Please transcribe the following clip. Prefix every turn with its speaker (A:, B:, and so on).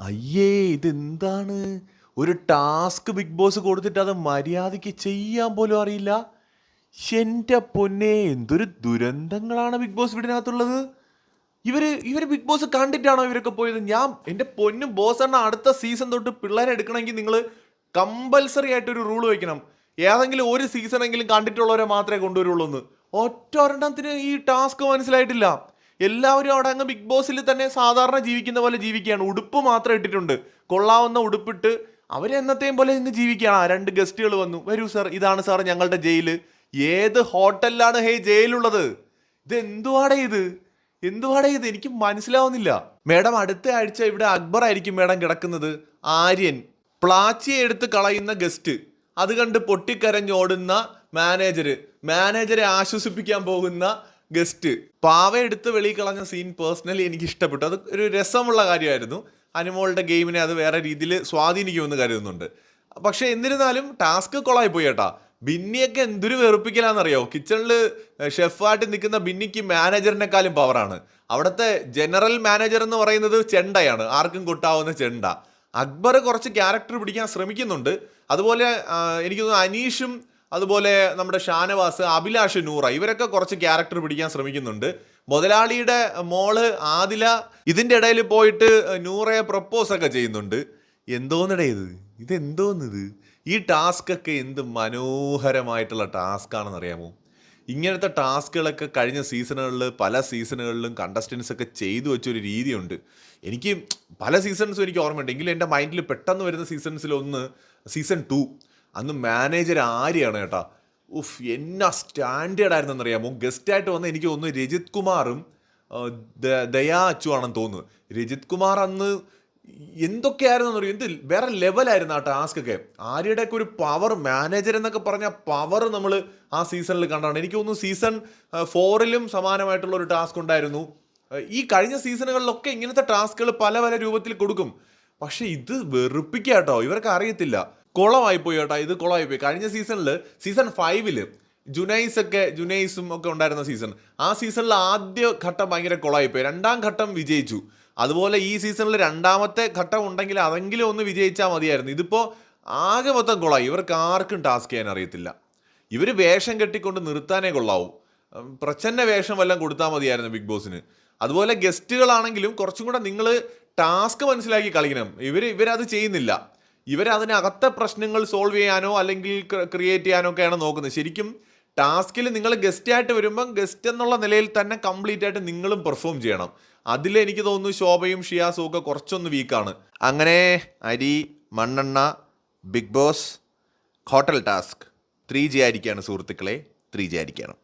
A: അയ്യേ ഇതെന്താണ്? ഒരു ടാസ്ക് ബിഗ് ബോസ് കൊടുത്തിട്ട് അത് മര്യാദയ്ക്ക് ചെയ്യാൻ പോലും അറിയില്ല. എന്റെ പൊന്നെ എന്തൊരു ദുരന്തങ്ങളാണ് ബിഗ് ബോസ് വീടിനകത്തുള്ളത്. ഇവർ ഇവർ ബിഗ് ബോസ് കണ്ടിട്ടാണോ ഇവരൊക്കെ പോയത്? ഞാൻ എന്റെ പൊന്നും ബോസ് എണ്ണ അടുത്ത സീസൺ തൊട്ട് പിള്ളേരെ എടുക്കണമെങ്കിൽ നിങ്ങൾ കമ്പൽസറി ആയിട്ടൊരു റൂൾ വെക്കണം. ഏതെങ്കിലും ഒരു സീസണെങ്കിലും കണ്ടിട്ടുള്ളവരെ മാത്രമേ കൊണ്ടുവരുള്ളൂ എന്ന് ഒറ്റ ഒരെണ്ണത്തിന് ഈ ടാസ്ക് മനസ്സിലായിട്ടില്ല. എല്ലാവരും അവിടെ അങ്ങ് ബിഗ് ബോസിൽ തന്നെ സാധാരണ ജീവിക്കുന്ന പോലെ ജീവിക്കുകയാണ്. ഉടുപ്പ് മാത്രം ഇട്ടിട്ടുണ്ട്. കൊള്ളാവുന്ന ഉടുപ്പിട്ട് അവരെന്നത്തെയും പോലെ ഇങ്ങ് ജീവിക്കുകയാണ്. ആ രണ്ട് ഗസ്റ്റുകൾ വന്നു. വരൂ സാർ ഇതാണ് സാർ ഞങ്ങളുടെ ജയിൽ. ഏത് ഹോട്ടലിലാണ് ഹേ ജയിലുള്ളത്? ഇത് എന്തുവാടേ ഇത്? എന്തുവാടേ ഇത്? എനിക്ക് മനസ്സിലാവുന്നില്ല. മേഡം അടുത്ത ആഴ്ച ഇവിടെ അക്ബർ ആയിരിക്കും മേഡം കിടക്കുന്നത്. ആര്യൻ. പ്ലാച്ചി എടുത്ത് കളയുന്ന ഗസ്റ്റ്. അത് കണ്ട് പൊട്ടിക്കരഞ്ഞോടുന്ന മാനേജർ മാനേജരെ ആശ്വസിപ്പിക്കാൻ പോകുന്ന ഗസ്റ്റ്. പാവ എടുത്ത് വെളി കളഞ്ഞ സീൻ പേഴ്സണലി എനിക്ക് ഇഷ്ടപ്പെട്ടു അത് ഒരു രസമുള്ള കാര്യമായിരുന്നു. അനുമോളുടെ ഗെയിമിനെ അത് വേറെ രീതിയിൽ സ്വാധീനിക്കുമെന്ന് കരുതുന്നുണ്ട്. പക്ഷേ എന്നിരുന്നാലും ടാസ്ക് കൊളായി പോയി കേട്ടാ. ബിന്നിയൊക്കെ എന്തൊരു വെറുപ്പിക്കലാണെന്നറിയോ കിച്ചണിൽ ഷെഫായിട്ട് നിൽക്കുന്ന ബിന്നിക്ക് മാനേജറിനെക്കാളും പവറാണ്. അവിടുത്തെ ജനറൽ മാനേജർ എന്ന് പറയുന്നത് ചെണ്ടയാണ്. ആർക്കും കൊട്ടാവുന്ന ചെണ്ട. അക്ബർ കുറച്ച് ക്യാരക്ടർ പിടിക്കാൻ ശ്രമിക്കുന്നുണ്ട്. അതുപോലെ എനിക്ക് തോന്നുന്നു അനീഷും അതുപോലെ നമ്മുടെ ഷാനവാസ് അഭിലാഷ് നൂറ ഇവരൊക്കെ കുറച്ച് ക്യാരക്ടർ പിടിക്കാൻ ശ്രമിക്കുന്നുണ്ട്. മുതലാളിയുടെ മോൾ ആദില ഇതിന്റെ ഇടയിൽ പോയിട്ട് നൂറയെ പ്രപ്പോസ് ഒക്കെ ചെയ്യുന്നുണ്ട്. എന്തോന്നിടേ ഇത്? ഇതെന്തോന്നിത്? ഈ ടാസ്ക് ഒക്കെ എന്ത് മനോഹരമായിട്ടുള്ള ടാസ്ക് ആണെന്ന് അറിയാമോ? ഇങ്ങനത്തെ ടാസ്കുകളൊക്കെ കഴിഞ്ഞ സീസണുകളിൽ പല സീസണുകളിലും കണ്ടസ്റ്റൻസ് ഒക്കെ ചെയ്തു വെച്ചൊരു രീതിയുണ്ട്. എനിക്ക് പല സീസൺസും എനിക്ക് ഓർമ്മയുണ്ട്. എങ്കിലും എന്റെ മൈൻഡിൽ പെട്ടെന്ന് വരുന്ന സീസൺസിലൊന്ന് സീസൺ ടു അന്ന് മാനേജർ ആര്യാണ് കേട്ടാ? ഉഫ് എന്നാ സ്റ്റാൻഡേർഡ് ആയിരുന്നെന്ന് അറിയാമോ ഗസ്റ്റായിട്ട് വന്ന എനിക്ക് തോന്നുന്നു രജിത് കുമാറും ദയാ അച്ചു ആണെന്ന് തോന്നുന്നു. രജിത് കുമാർ അന്ന് എന്തൊക്കെയായിരുന്നു അറിയും എന്ത് വേറെ ലെവലായിരുന്നു ആ ടാസ്ക് ഒക്കെ. ആര്യയുടെയൊക്കെ ഒരു പവർ മാനേജർ എന്നൊക്കെ പറഞ്ഞ പവർ നമ്മൾ ആ സീസണിൽ കണ്ടാണ്. എനിക്ക് തോന്നുന്നു സീസൺ ഫോറിലും സമാനമായിട്ടുള്ള ഒരു ടാസ്ക് ഉണ്ടായിരുന്നു. ഈ കഴിഞ്ഞ സീസണുകളിലൊക്കെ ഇങ്ങനത്തെ ടാസ്കുകൾ പല പല രൂപത്തിൽ കൊടുക്കും. പക്ഷേ ഇത് വെറുപ്പിക്കാട്ടോ ഇവർക്ക് അറിയത്തില്ല. കുളമായി പോയി കേട്ടോ. ഇത് കുളമായി പോയി കഴിഞ്ഞ സീസണിൽ സീസൺ ഫൈവിൽ ജുനൈസ് ഒക്കെ ജുനൈസും ഒക്കെ ഉണ്ടായിരുന്ന സീസൺ. ആ സീസണിൽ ആദ്യ ഘട്ടം ഭയങ്കര കുളമായി പോയി രണ്ടാം ഘട്ടം വിജയിച്ചു. അതുപോലെ ഈ സീസണിൽ രണ്ടാമത്തെ ഘട്ടം ഉണ്ടെങ്കിൽ അതെങ്കിലും ഒന്ന് വിജയിച്ചാൽ മതിയായിരുന്നു. ഇതിപ്പോൾ ആകെ മൊത്തം കുളമായി ഇവർക്ക് ആർക്കും ടാസ്ക് ചെയ്യാൻ അറിയത്തില്ല. ഇവർ വേഷം കെട്ടിക്കൊണ്ട് നിർത്താനേ കൊള്ളാവൂ. പ്രച്ഛന്ന വേഷം വല്ലതും കൊടുത്താൽ മതിയായിരുന്നു ബിഗ് ബോസിന്. അതുപോലെ ഗസ്റ്റുകളാണെങ്കിലും കുറച്ചും കൂടെ നിങ്ങൾ ടാസ്ക് മനസ്സിലാക്കി കളിക്കണം. ഇവർ ഇവരത് ചെയ്യുന്നില്ല. ഇവർ അതിനകത്തെ പ്രശ്നങ്ങൾ സോൾവ് ചെയ്യാനോ അല്ലെങ്കിൽ ക്രിയേറ്റ് ചെയ്യാനോ ഒക്കെയാണ് നോക്കുന്നത്. ശരിക്കും ടാസ്കിൽ നിങ്ങൾ ഗസ്റ്റ് ആയിട്ട് വരുമ്പം ഗസ്റ്റ് എന്നുള്ള നിലയിൽ തന്നെ കംപ്ലീറ്റ് ആയിട്ട് നിങ്ങളും പെർഫോം ചെയ്യണം. അതിൽ എനിക്ക് തോന്നുന്നു ശോഭയും ഷിയാസും ഒക്കെ കുറച്ചൊന്ന് വീക്കാണ് അങ്ങനെ അരി മണ്ണെണ്ണ Bigg Boss hotel task three G ആയിരിക്കുകയാണ് സുഹൃത്തുക്കളെ. ത്രീ ജി ആയിരിക്കുകയാണ്